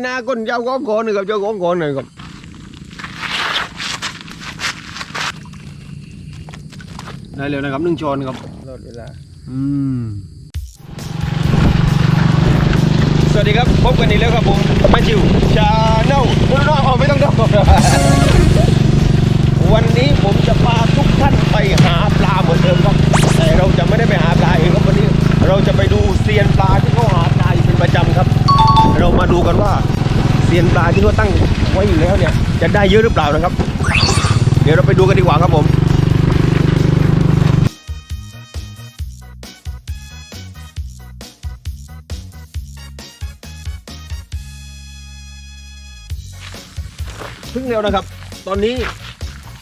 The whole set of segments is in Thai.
ๆหน้าก้นเจ้าก้องก่อนหนึ่งครับเจ้าก้องก่อนหนึ่งครับได้เร็วนะครับหนึ่งช้อนครับรอดเวลาอืมสวัสดีครับพบกันอีกแล้วครับผมแมนชิวชาแนลน้องๆไม่ต้องเดาวันนี้ผมจะพาทุกท่านไปหาปลาเหมือนเดิมครับแต่เราจะไม่ได้ไปหาปลาเองครับวันนี้ เราจะไปดูเซียนปลาที่เขาหา ดูกันว่าเซียนปลาที่เขาตั้งไว้อยู่แล้วเนี่ย จะได้เยอะหรือเปล่านะครับ เดี๋ยวเราไปดูกันดีกว่าครับผมถึงแล้วนะครับ ตอนนี้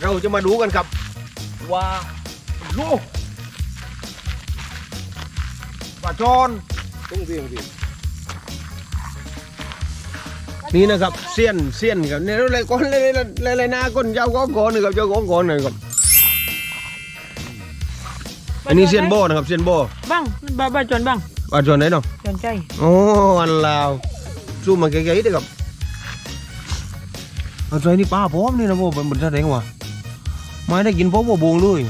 เราจะมาดูกันครับว่าโลกปลาจอนต้องเสียงสิ นี่นะครับเสี้ยนเสี้ยนครับเนี่ยอะไรก้อนอะไรอะไรอะไรหน้าก้นเจ้าก้อนก้อนนึ่งครับเจ้าก้อนก้อนนึ่งครับอันนี้เสี้ยนโบนะครับเสี้ยนโบ băng bà bà chuẩn băng ปลาจอนไหนเนาะ chuẩn chay โอ้อันลาวสู้มาไกลๆเด้อครับเอาใจนี่ป้าพร้อมนี่นะโบเป็นบนแสดงว่าไม่ได้กินพร้อมว่าบวงเลย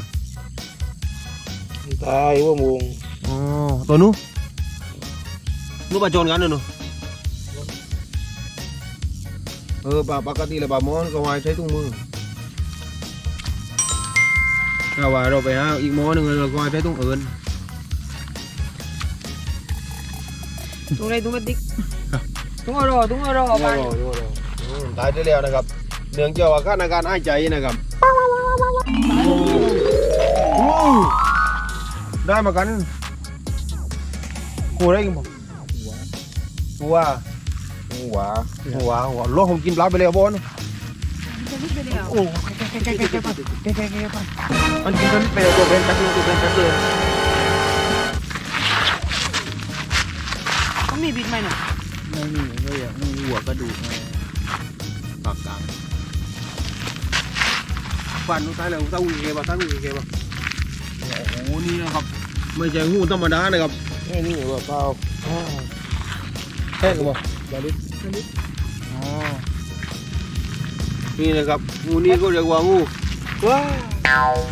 ตายว่ามงอ๋อตัวนู้นนู้นปลาจอนกันเนอะ เออปลาปกติเลยปลามอนก็ไว้ใช้ถุงมือถ้าว่าเราไปหาอีกหม้อหนึ่งเราก็ไว้ใช้ถุงเอิญ tung đây tung cái tích tung ở rồi tung ở rồi รอ bà รอรอตายได้แล้วนะครับเนื่องจากว่าการอาการหายใจนะครับโอ้ได้มากันกูได้กินบ่หัว หัวหัวหัวโลกผมกินปลาไปแล้วบอนโอ้มันกินกันไปแล้วตัวเป็นแป๊บเดียวตัวเป็นแป๊บเดียว có mì bịt mày nè ไม่มีไม่อยากมีหัวกระดูกไงปากกลางฟันนู้นตายแล้วตั้งหูเกบตั้งหูเกบโอ้โหนี่นะครับไม่ใช่หูธรรมดานะครับไม่นี่ว่าเปล่าแค่กับบาลิส อ๋อนี่นะครับงูนี่ก็เรียกว่างูว้า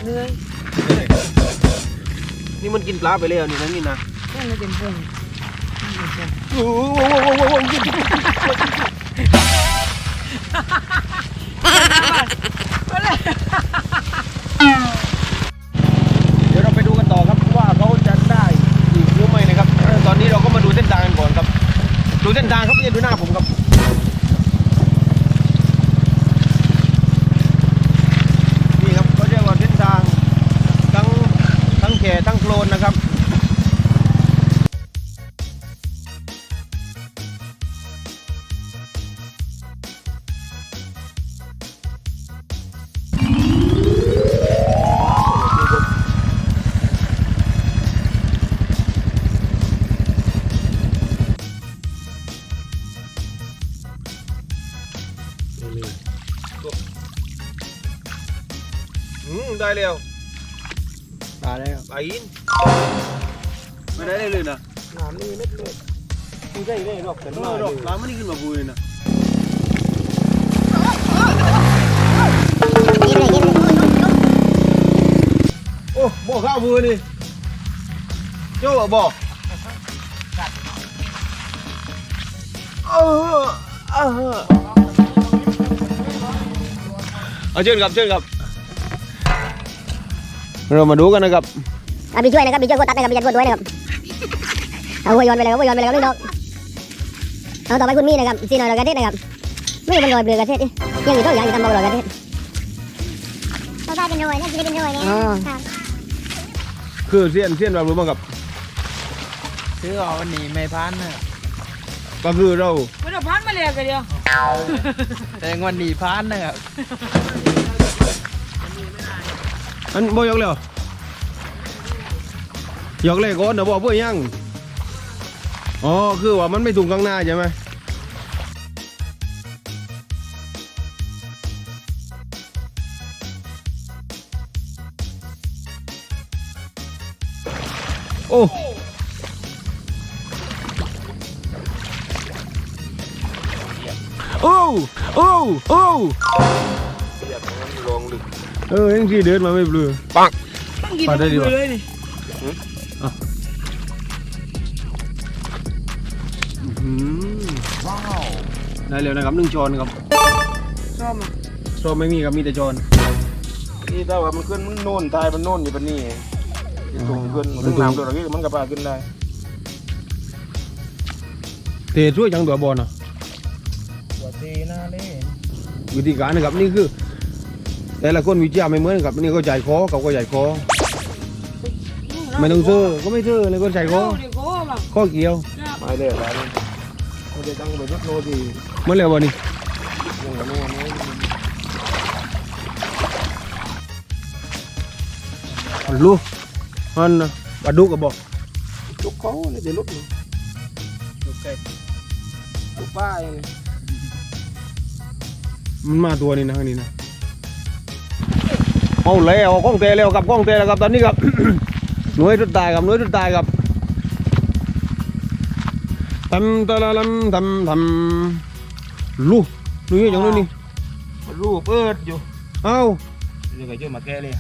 lười นี่มันกินปลาไปแล้วนี่นะนี่นะ cái này tiền vùng โอ้โหเดูเส้นทางครับไม่ใช่ดูหน้าผมครับ อืมได้แล้วตายแล้วไปอินไม่ได้เลยนะน้ำนี่เม็ดเลยกูได้ได้หรอกแต่เอมาอหดรออกกปลาไม่ได้ขึ้นมาพูเลยนะโอ้บ่ข้าวพูนี่เจ้าบ่เออเออ เอาเชิญครับเชิญครับ เรามาดูกันนะครับอะพี่ช่วยนะครับพี่ช่วยกดตัดนะครับพี่ยันกดด้วยนะครับเอาหัวโยนไปเลยครับหัวโยนไปเลยครับพี่น้องเอาต่อไปคุณมีนะครับซีนอยรอยกระเทศนะครับไม่เป็นรอยเบลือกระเทศดิยังอยู่ต้องอย่างอยู่ทำเบารอยกระเทศเขาได้เป็นโรยนะกินได้เป็นโรยเนี่ยอ๋อครับคือเสี้ยนเสี้ยนแบบรู้มั้งครับซื้อเอาวันนี้ไม่พันนะก็คือเรา mới được phát mà lẹ cái điều แต่วันนี้พันนะครับ อันบ่ยกเลยหรอยกเลยก่อนเดี๋ยวบอกเพื่อยังอ๋อคือว่ามันไม่ถูกข้างหน้าใช่ไหมโอ้โอ้โอ้อ เออยังที่เดินมาไม่เปลือปังต้องกินปลาได้ดีกว่าเลยนี่ว้าวได้แล้วนะครับหนึ่งช้อนครับชอบอะช้อนไม่มีครับมีแต่ช้อนนี่ถ้าว่ามันขึ้นมันโน่นตายมันโน่นอยู่ปนนี่สูงขึ้นอ๋อถึงน้ำตัวนี้มันก็ปลาขึ้นได้เทช่วยจังตัวบอลอะหัวตีหน้าเล่วิธีการนะครับนี่คือ แต่ละคนวิจารณ์ไม่เหมือนกับนี่ก็ใหญ่คอเขาก็ใหญ่คอไม่ต้องเชื่อก็ไม่เชื่อเลยก็ใหญ่คอเดี๋ยวโก้แบบข้อเกี่ยวไม่เลยแล้วนี่มันจะตั้งไปยุดโนดีเมื่อแล้ววันนี้ยังกับโน่นนี่ลูกมันน่ะปลาดุกกับบอกลูกเขาเนี่ยจะลุกลูกไก่ลูกป้าเองมันมาตัวนี้นะข้างนี้นะ เอาแล้วกล้องเตะแล้วกับกล้องเตะแล้วครับตอนนี้ครับหน่วยสุดตายครับหน่วยสุดตายครับทำตะละลำทำทำลูกนี่อย่างนู้นนี่รูปเปิดอยู่เอ้าเดี๋ยวก็จะมาแก้เลย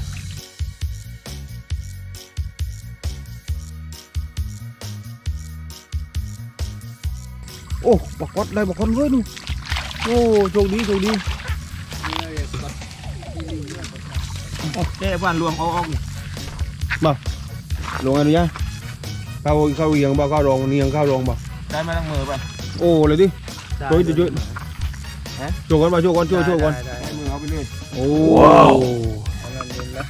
โอ้บักกอดเลยบักกอดเลยนู่นโอ้โชคดีโชคดี แก้บ้านรวมเอาออกลงอันนี้ยังเข้าเข้าเอียงบ่เข้ารองนี่ยังเข้ารองบ่ได้มาทั้งมือป่ะโอ้เลยดิช่วยช่วยโชว์กันมาโชว์กันช่วยช่วยกันได้มือเอาไปเลยโอ้เอาเงินเงินละ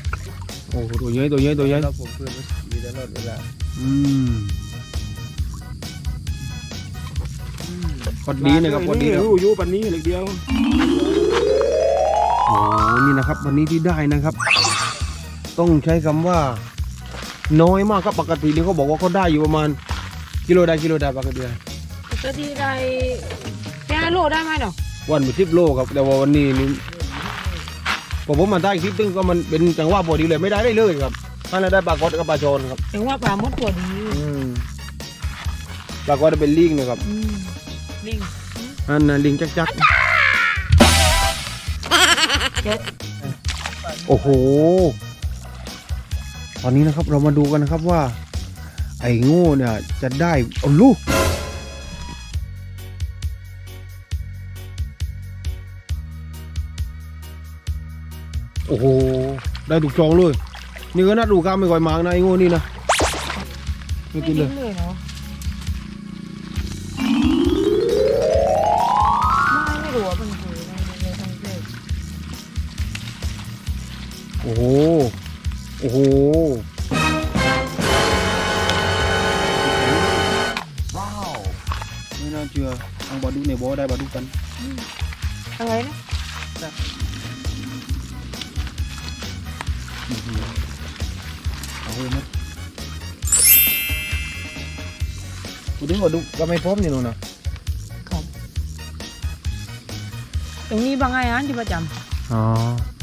โอ้ตัวใหญ่ตัวใหญ่ตัวใหญ่เราผมเพื่อนมีตลอดเวลาอืมกดดีนะครับกดดีนะรู้อยู่ปันนี้เล็กเดียวโอ้นี่นะครับ วันนี้ที่ได้นะครับ ต้องใช้คำว่า น้อยมากครับปกตินี่เขาบอกว่าเขาได้อยู่ประมาณ กิโลได้กิโลได้ปกติปกติได้แค่โลได้ไหมเนาะวันเป็นสิบโลครับแต่ว่าวันนี้นี่พอผมมาได้คลิปตึ้งก็มันเป็นจังหวะพอดีเลยไม่ได้ได้เลยครับท่านนได้ปลากดกับปลาโจนครับถึงว่าปลาหมดตัวดีอืมปลากดเป็นลิงนะครับอืมลิงอันนั้นลิงจักจัก โอ้โห ตอนนี้นะครับเรามาดูกันนะครับว่า ไอ้โง่เนี่ยจะได้เอาลูกโอ้โห ได้ถูกจองเลย นี่ก็น่าดูกล้ามไม่ค่อยมากนะไอ้โง่นี่นะไม่กินเลย เลยเนาะ โอ้โห โอ้โห ว้าวไม่น่าเชื่อทางบาดูในบ่อได้บาดูกันอะไรนะเอาเลยนะกูดึงบาดูก็ไม่พร้อมนี่นู่นนะตรงนี้บางไงอันที่ประจอ๋อำ